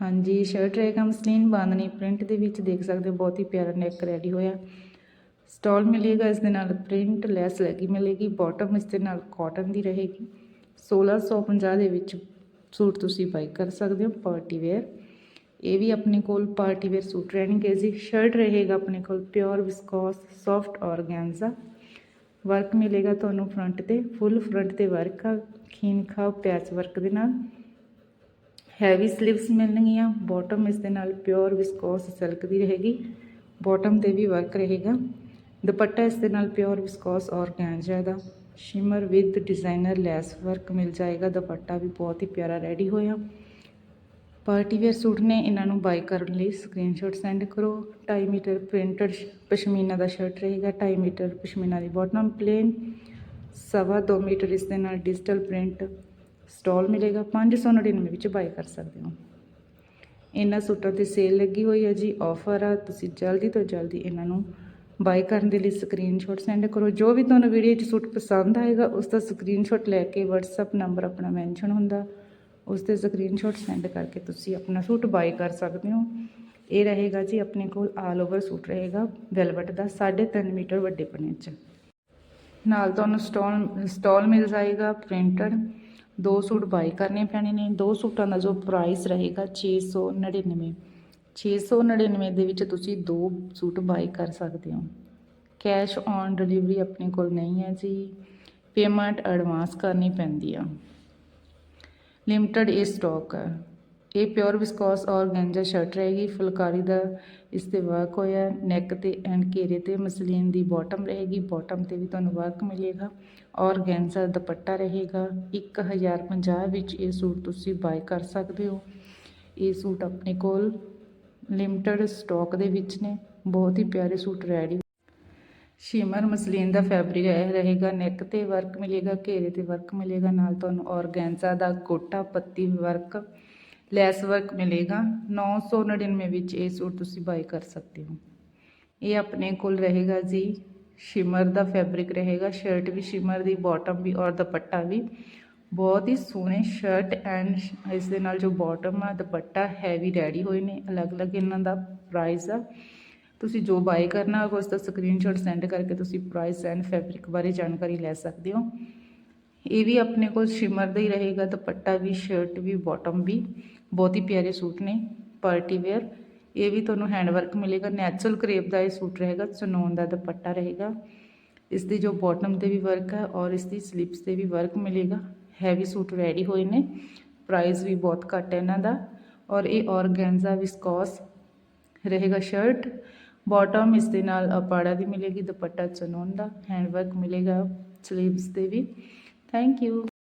ਹਾਂਜੀ ਸ਼ਰਟ ਰਹੇਗਾ muslin bandhani print ਦੇ ਵਿੱਚ ਦੇਖ ਸਕਦੇ ਹੋ, ਬਹੁਤ ਹੀ ਪਿਆਰਾ ਨੈਕ ਰੈਡੀ ਹੋਇਆ। ਸਟਾਲ ਮਿਲੇਗਾ, ਇਸ ਦੇ ਨਾਲ ਪ੍ਰਿੰਟ ਲੈਸ ਲੱਗੀ ਮਿਲੇਗੀ ਬਾਟਮ ਇਸ ਦੇ ਨਾਲ ਕਾਟਨ ਦੀ ਰਹੇਗੀ। 1650 ਦੇ ਵਿੱਚ ਸੂਟ ਤੁਸੀਂ ਬਾਈ ਕਰ ਸਕਦੇ ਹੋ ਪਾਰਟੀ ਵੇਅਰ ਇਹ ਵੀ ਆਪਣੇ ਕੋਲ ਪਾਰਟੀ ਵੇਅਰ ਸੂਟ ਰਹਿਣਗੇ ਜੀ। ਸ਼ਰਟ ਰਹੇਗਾ ਆਪਣੇ ਕੋਲ pure viscose soft organza work ਮਿਲੇਗਾ ਤੁਹਾਨੂੰ ਫਰੰਟ ਤੇ ਫੁੱਲ ਫਰੰਟ ਤੇ ਵਰਕ ਆ। ਖੀਨ ਖਾਓ ਪੈਚ ਵਰਕ ਦੇ ਨਾਲ। ਹੈਵੀ ਸਲੀਵਸ ਮਿਲਣਗੀਆਂ ਬਾਟਮ ਇਸ ਦੇ ਨਾਲ ਪਿਓਰ ਵਿਸਕੋਸ ਸਿਲਕ ਦੀ ਰਹੇਗੀ ਬਾਟਮ ਤੇ ਵੀ ਵਰਕ ਰਹੇਗਾ। ਦੁਪੱਟਾ ਇਸ ਦੇ ਨਾਲ pure viscose organza the shimmer with designer lace work ਮਿਲ ਜਾਏਗਾ, ਦੁਪੱਟਾ ਵੀ ਬਹੁਤ ਹੀ ਪਿਆਰਾ ਰੈਡੀ ਹੋਇਆ। ਪਾਰਟੀ ਵੇਅਰ ਸੂਟ ਨੇ, ਇਹਨਾਂ ਨੂੰ ਬਾਈ ਕਰਨ ਲਈ ਸਕਰੀਨਸ਼ਾਟ ਸੈਂਡ ਕਰੋ। 2.5 ਮੀਟਰ ਪ੍ਰਿੰਟਡ ਪਸ਼ਮੀਨਾ ਦਾ ਸ਼ਰਟ ਰਹੇਗਾ 2.5 ਮੀਟਰ ਪਸ਼ਮੀਨਾ ਦੀ ਬਾਟਮ ਪਲੇਨ ਸਵਾ 2 ਮੀਟਰ ਇਸ ਦੇ ਨਾਲ ਡਿਜੀਟਲ ਪ੍ਰਿੰਟ ਸਟਾਲ ਮਿਲੇਗਾ 599 ਵਿੱਚ ਬਾਈ ਕਰ ਸਕਦੇ ਹੋ। ਇਹਨਾਂ ਸੂਟਾਂ ਤੇ ਸੇਲ ਲੱਗੀ ਹੋਈ ਹੈ ਜੀ ਆਫਰ ਆ, ਤੁਸੀਂ ਜਲਦੀ ਤੋਂ ਜਲਦੀ ਇਹਨਾਂ ਨੂੰ ਬਾਈ ਕਰਨ ਦੇ ਲਈ ਸਕਰੀਨਸ਼ਾਟ ਸੈਂਡ ਕਰੋ। ਜੋ ਵੀ ਤੁਹਾਨੂੰ ਵੀਡੀਓ 'ਚ ਸੂਟ ਪਸੰਦ ਆਏਗਾ, ਉਸ ਦਾ ਸਕਰੀਨਸ਼ਾਟ ਲੈ ਕੇ WhatsApp ਨੰਬਰ ਆਪਣਾ ਮੈਂਸ਼ਨ ਹੁੰਦਾ। ਉਸ ਤੇ ਸਕਰੀਨਸ਼ਾਟ ਸੈਂਡ ਕਰਕੇ ਤੁਸੀਂ ਆਪਣਾ ਸੂਟ ਬਾਈ ਕਰ ਸਕਦੇ ਹੋ। ਇਹ ਰਹੇਗਾ ਜੀ, ਆਪਣੇ ਕੋਲ ਆਲ ਓਵਰ ਸੂਟ ਰਹੇਗਾ ਵੈਲਵਟ ਦਾ 3.5 ਮੀਟਰ ਵੱਡੇ ਪਨੇ 'ਚ। ਨਾਲ ਤੁਹਾਨੂੰ ਸਟਾਲ ਸਟਾਲ ਮਿਲ ਜਾਏਗਾ ਪ੍ਰਿੰਟਡ ਦੋ ਸੂਟ ਬਾਈ ਕਰਨੇ ਪੈਣੇ ਨੇ, ਦੋ ਸੂਟਾਂ ਦਾ ਜੋ ਪ੍ਰਾਈਸ ਰਹੇਗਾ 699 699 ਦੇ ਵਿੱਚ ਤੁਸੀਂ ਦੋ ਸੂਟ ਬਾਈ ਕਰ ਸਕਦੇ ਹੋ। ਕੈਸ਼ ਔਨ ਡਿਲੀਵਰੀ ਆਪਣੇ ਕੋਲ ਨਹੀਂ ਹੈ ਜੀ, ਪੇਮੈਂਟ ਐਡਵਾਂਸ ਕਰਨੀ ਪੈਂਦੀ ਆ। ਲਿਮਟਿਡ ਇਹ ਸਟਾਕ ਹੈ ਇਹ ਪਿਓਰ ਵਿਸਕੋਸ ਔਰਗੈਂਜਾ ਸ਼ਰਟ ਰਹੇਗੀ। ਫੁਲਕਾਰੀ ਦਾ ਇਸ ਤੇ ਵਰਕ ਹੋਇਆ ਨੈਕ ਤੇ ਐਂਡ ਘੇਰੇ ਤੇ ਮਸਲੀਨ ਦੀ ਬਾਟਮ ਰਹੇਗੀ। ਬਾਟਮ ਤੇ ਵੀ ਤੁਹਾਨੂੰ ਵਰਕ ਮਿਲੇਗਾ ਔਰਗੈਂਜਾ ਦੁਪੱਟਾ ਰਹੇਗਾ। 1050 ਵਿੱਚ ਇਹ ਸੂਟ ਤੁਸੀਂ ਬਾਈ ਕਰ ਸਕਦੇ ਹੋ। ਇਹ ਸੂਟ ਆਪਣੇ ਕੋਲ ਲਿਮਟਿਡ ਸਟਾਕ ਦੇ ਵਿੱਚ ਨੇ। ਬਹੁਤ ਹੀ ਪਿਆਰੇ ਸੂਟ ਰੈਡੀ ਸ਼ਿਮਰ ਮਸਲੀਨ ਦਾ ਫੈਬਰਿਕ ਇਹ ਰਹੇਗਾ। ਨੈਕ ਤੇ ਵਰਕ ਮਿਲੇਗਾ, ਘੇਰੇ ਤੇ ਵਰਕ ਮਿਲੇਗਾ। ਨਾਲ ਤੁਹਾਨੂੰ ਔਰਗੈਂਜ਼ਾ ਦਾ ਕੋਟਾ ਪੱਤੀ ਵਰਕ ਲੈਸ ਵਰਕ ਮਿਲੇਗਾ। 999 ਵਿੱਚ ਇਹ ਸੂਟ ਤੁਸੀਂ ਬਾਈ ਕਰ ਸਕਦੇ ਹੋ। ਇਹ ਆਪਣੇ ਕੋਲ ਰਹੇਗਾ ਜੀ। ਸ਼ਿਮਰ ਦਾ ਫੈਬਰਿਕ ਰਹੇਗਾ। ਸ਼ਰਟ ਵੀ ਸ਼ਿਮਰ ਦੀ ਬਾਟਮ ਵੀ ਔਰ ਦੁਪੱਟਾ ਵੀ। ਬਹੁਤ ਹੀ ਸੋਹਣੇ ਸ਼ਰਟ ਐਂਡ ਇਸ ਦੇ ਨਾਲ ਜੋ ਬਾਟਮ ਆ, ਦੁਪੱਟਾ ਹੈਵੀ ਰੈਡੀ ਹੋਏ ਨੇ। ਅਲੱਗ-ਅਲੱਗ ਇਹਨਾਂ ਦਾ ਪ੍ਰਾਈਸ ਆ। ਤੁਸੀਂ ਜੋ ਬਾਈ ਕਰਨਾ ਹੋਵੇ ਉਸ ਦਾ ਸਕਰੀਨਸ਼ਾਟ ਸੈਂਡ ਕਰਕੇ ਤੁਸੀਂ ਪ੍ਰਾਈਸ ਐਂਡ ਫੈਬਰਿਕ ਬਾਰੇ ਜਾਣਕਾਰੀ ਲੈ ਸਕਦੇ ਹੋ। ਇਹ ਵੀ ਆਪਣੇ ਕੋਲ ਸ਼ਿਮਰ ਦਾ ਹੀ ਰਹੇਗਾ, ਦੁਪੱਟਾ ਵੀ ਸ਼ਰਟ ਵੀ ਬਾਟਮ ਵੀ। ਬਹੁਤ ਹੀ ਪਿਆਰੇ ਸੂਟ ਨੇ ਪਾਰਟੀ ਵੇਅਰ ਇਹ ਵੀ ਤੁਹਾਨੂੰ ਹੈਂਡ ਵਰਕ ਮਿਲੇਗਾ ਨੈਚੁਰਲ ਕਰੇਪ ਦਾ ਇਹ ਸੂਟ ਰਹੇਗਾ ਚਨੋਨ ਦਾ ਦੁਪੱਟਾ ਰਹੇਗਾ। ਇਸ ਦੀ ਜੋ ਬਾਟਮ ਤੇ ਵੀ ਵਰਕ ਹੈ ਔਰ ਇਸ ਦੀ ਸਲਿਪਸ ਤੇ ਵੀ ਵਰਕ ਮਿਲੇਗਾ। ਹੈਵੀ ਸੂਟ ਰੈਡੀ ਹੋਏ ਨੇ ਪ੍ਰਾਈਸ ਵੀ ਬਹੁਤ ਘੱਟ ਹੈ ਇਹਨਾਂ ਦਾ। ਔਰ ਇਹ ਔਰਗੈਂਜ਼ਾ ਵਿਸਕੋਸ ਰਹੇਗਾ ਸ਼ਰਟ ਬਾਟਮ ਇਸ ਦੇ ਨਾਲ ਅਪਾੜਾ ਦੀ ਮਿਲੇਗੀ, ਦੁਪੱਟਾ ਚਨੋਨ ਦਾ ਹੈਂਡ ਵਰਕ ਮਿਲੇਗਾ ਸਲੀਵਸ ਤੇ ਵੀ। Thank you.